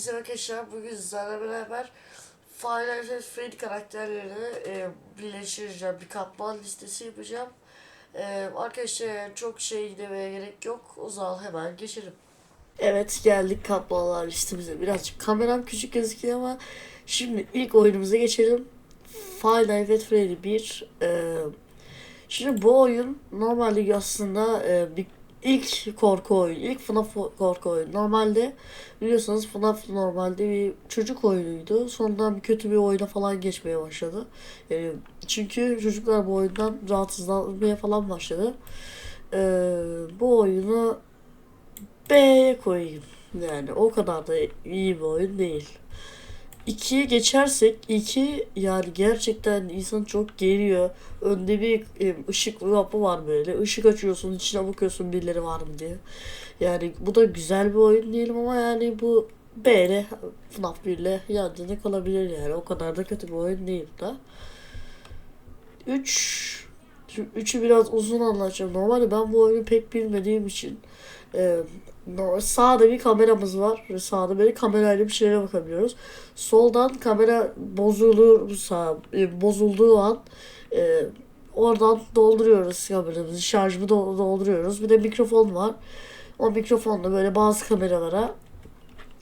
Hepinize arkadaşlar bugün sizlerle beraber Final Fantasy Freddy karakterlerini e, birleştireceğim. Bir katman listesi yapacağım. E, arkadaşlar çok şey demeye gerek yok. O zaman hemen geçelim. Evet geldik katmanlar listemize. Birazcık kameram küçük gözüküyor ama şimdi ilk oyunumuza geçelim. Final Fantasy Freddy 1. E, şimdi bu oyun normalde aslında e, bir ilk korku oyunu, ilk FNAF korku oyunu. Normalde biliyorsanız FNAF normalde bir çocuk oyunuydu. Sonradan kötü bir oyuna falan geçmeye başladı. Yani çünkü çocuklar bu oyundan rahatsızlanmaya falan başladı. Ee, bu oyunu B'ye koyayım. Yani o kadar da iyi bir oyun değil. 2'ye geçersek 2 yani gerçekten insan çok geriyor. Önde bir e, ışık kapı var böyle. Işık açıyorsun içine bakıyorsun birileri var mı diye. Yani bu da güzel bir oyun diyelim ama yani bu B ile FNAF 1 ile yan yana kalabilir yani. O kadar da kötü bir oyun değil da. 3 3'ü biraz uzun anlatacağım. Normalde ben bu oyunu pek bilmediğim için e, sağda bir kameramız var. Sağda böyle kamerayla bir şeylere bakabiliyoruz. Soldan kamera bozulursa, e, bozulduğu an e, oradan dolduruyoruz kameramızı. Şarjımı do- dolduruyoruz. Bir de mikrofon var. O mikrofonla böyle bazı kameralara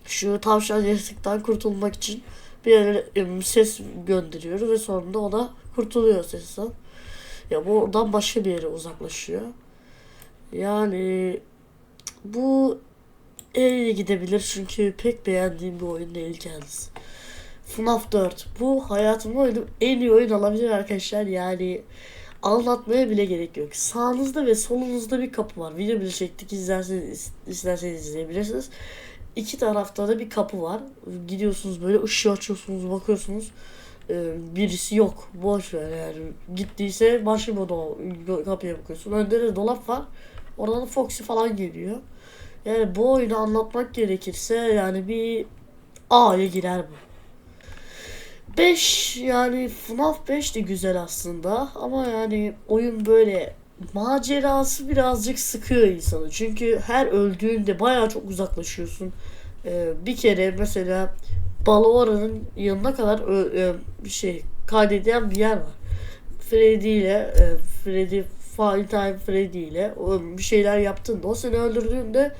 şu tavşan yaratıktan kurtulmak için bir yere e, ses gönderiyoruz ve sonunda o da kurtuluyor sesten. Ya bu oradan başka bir yere uzaklaşıyor. Yani bu E'ye gidebilir çünkü pek beğendiğim bir oyun değil kendisi. FNAF 4. Bu hayatımda oynadığım en iyi oyun olabilir arkadaşlar. Yani anlatmaya bile gerek yok. Sağınızda ve solunuzda bir kapı var. Video bile çektik. İzlerseniz, isterseniz izleyebilirsiniz. İki tarafta da bir kapı var. Gidiyorsunuz böyle ışığı açıyorsunuz, bakıyorsunuz. Ee, birisi yok. Boş ver yani. Gittiyse başka bir oda kapıya bakıyorsun. Önde de dolap var. Oradan da Foxy falan geliyor. Yani bu oyunu anlatmak gerekirse yani bir A'ya girer bu. 5 yani FNAF 5 de güzel aslında ama yani oyun böyle macerası birazcık sıkıyor insanı. Çünkü her öldüğünde bayağı çok uzaklaşıyorsun. Ee, bir kere mesela Balora'nın yanına kadar ö- bir şey kaydedilen bir yer var. Freddy ile e, Freddy Time Freddy ile bir şeyler yaptığında o seni öldürdüğünde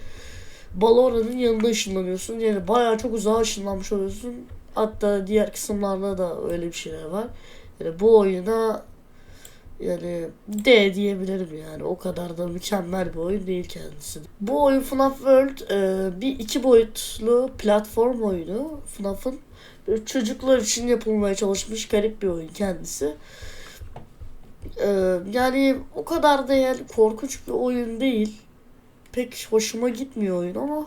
Balora'nın yanına ışınlanıyorsun. Yani bayağı çok uzağa ışınlanmış oluyorsun. Hatta diğer kısımlarda da öyle bir şeyler var. Yani bu oyuna yani D diyebilirim yani. O kadar da mükemmel bir oyun değil kendisi. Bu oyun FNAF World e, bir iki boyutlu platform oyunu. FNAF'ın çocuklar için yapılmaya çalışmış garip bir oyun kendisi. E, yani o kadar da yani korkunç bir oyun değil. Pek hoşuma gitmiyor oyun ama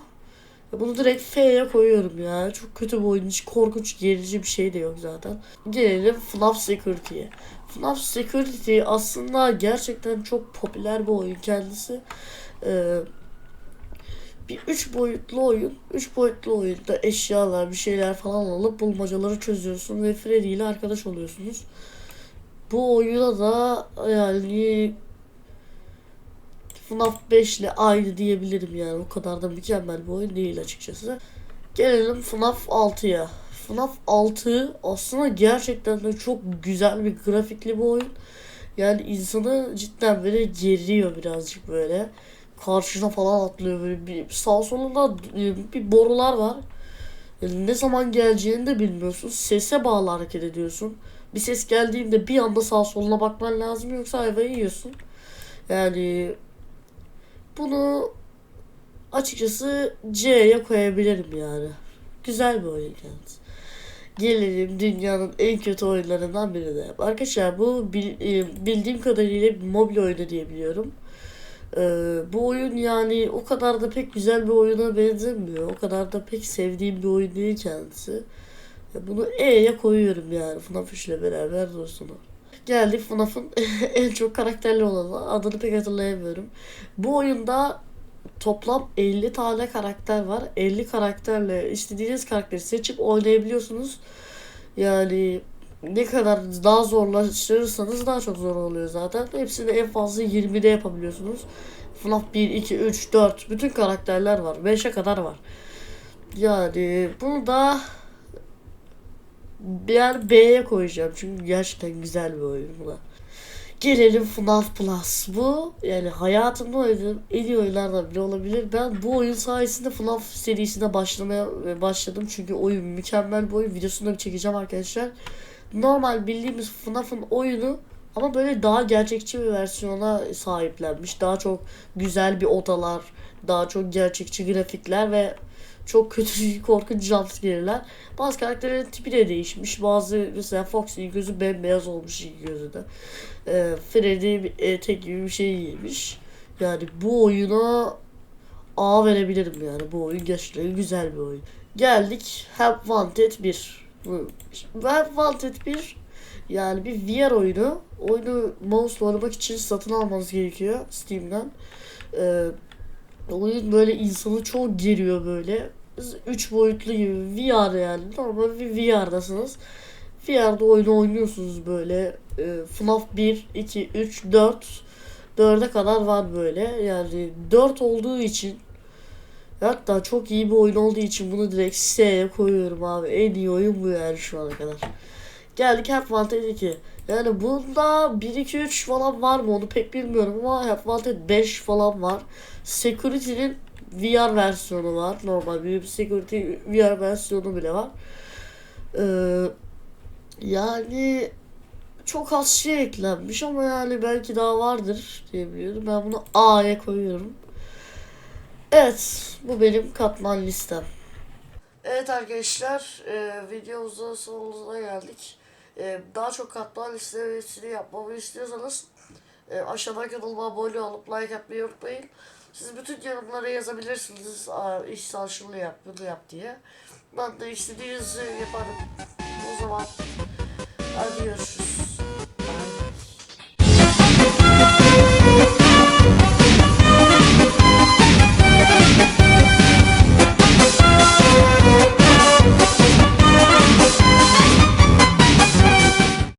bunu direkt F'ye koyuyorum ya. Çok kötü bir oyun. Hiç korkunç, gerici bir şey de yok zaten. Gelelim FNAF Security'ye. FNAF Security aslında gerçekten çok popüler bir oyun kendisi. Ee, bir üç boyutlu oyun. Üç boyutlu oyunda eşyalar, bir şeyler falan alıp bulmacaları çözüyorsun ve Freddy ile arkadaş oluyorsunuz. Bu oyuna da yani FNAF 5 ile aynı diyebilirim yani. O kadar da mükemmel bir oyun değil açıkçası. Gelelim FNAF 6'ya. FNAF 6 aslında gerçekten de çok güzel bir grafikli bir oyun. Yani insanı cidden böyle geriyor birazcık böyle. Karşına falan atlıyor böyle bir sağ solunda e, bir borular var. Yani ne zaman geleceğini de bilmiyorsun. Sese bağlı hareket ediyorsun. Bir ses geldiğinde bir anda sağ soluna bakman lazım yoksa ayvayı yiyorsun. Yani bunu açıkçası C'ye koyabilirim yani. Güzel bir oyun kendisi. Gelelim dünyanın en kötü oyunlarından birine. Arkadaşlar bu e, bildiğim kadarıyla mobil oyunu diye biliyorum. Ee, bu oyun yani o kadar da pek güzel bir oyuna benzemiyor. O kadar da pek sevdiğim bir oyun değil kendisi. Ya Bunu E'ye koyuyorum yani FNAF 3 ile beraber dostunu. Geldik FNAF'ın en çok karakterli olanı. Adını pek hatırlayamıyorum. Bu oyunda toplam 50 tane karakter var. 50 karakterle istediğiniz karakteri seçip oynayabiliyorsunuz. Yani ne kadar daha zorlaştırırsanız daha çok zor oluyor zaten. Hepsini en fazla 20'de yapabiliyorsunuz. FNAF 1, 2, 3, 4 bütün karakterler var. 5'e kadar var. Yani bunu da bir yer B'ye koyacağım çünkü gerçekten güzel bir oyun bu. Gelelim FNAF Plus. Bu yani hayatımda oynadığım en iyi oyunlardan biri olabilir. Ben bu oyun sayesinde FNAF serisine başlamaya başladım. Çünkü oyun mükemmel bir oyun. Videosunu da çekeceğim arkadaşlar. Normal bildiğimiz FNAF'ın oyunu ama böyle daha gerçekçi bir versiyona sahiplenmiş. Daha çok güzel bir odalar, daha çok gerçekçi grafikler ve çok kötü korkunç jumpscare'ler. Bazı karakterlerin tipi de değişmiş. Bazı mesela Foxy'nin gözü bembeyaz olmuş ilk gözü de. Ee, Freddy etek gibi bir şey giymiş. Yani bu oyuna A verebilirim yani. Bu oyun gerçekten güzel bir oyun. Geldik Help Wanted 1. Bu Help Wanted 1 yani bir VR oyunu. Oyunu mouse oynamak için satın almanız gerekiyor Steam'den. Ee, oyun böyle insanı çok geriyor böyle. 3 boyutlu gibi VR yani. Normal bir VR'dasınız. VR'da oyunu oynuyorsunuz böyle. E, FNAF 1, 2, 3, 4. 4'e kadar var böyle. Yani 4 olduğu için hatta çok iyi bir oyun olduğu için bunu direkt S'ye koyuyorum abi. En iyi oyun bu yani şu ana kadar. Geldik Wanted 2. Yani bunda 1, 2, 3 falan var mı onu pek bilmiyorum ama Help Wanted 5 falan var. Security'nin VR versiyonu var. Normal bir security VR versiyonu bile var. Ee, yani çok az şey eklenmiş ama yani belki daha vardır diyebiliyorum. Ben bunu A'ya koyuyorum. Evet, bu benim katman listem. Evet arkadaşlar, e, videomuzun sonuna geldik. E, daha çok katman listesini yapmamı istiyorsanız e, aşağıdan kanalıma abone olup like atmayı unutmayın. Siz bütün yorumlara yazabilirsiniz. Aa, şunu yap, bunu yap diye. Ben de istediğinizi yaparım. O zaman hadi görüşürüz. Bye.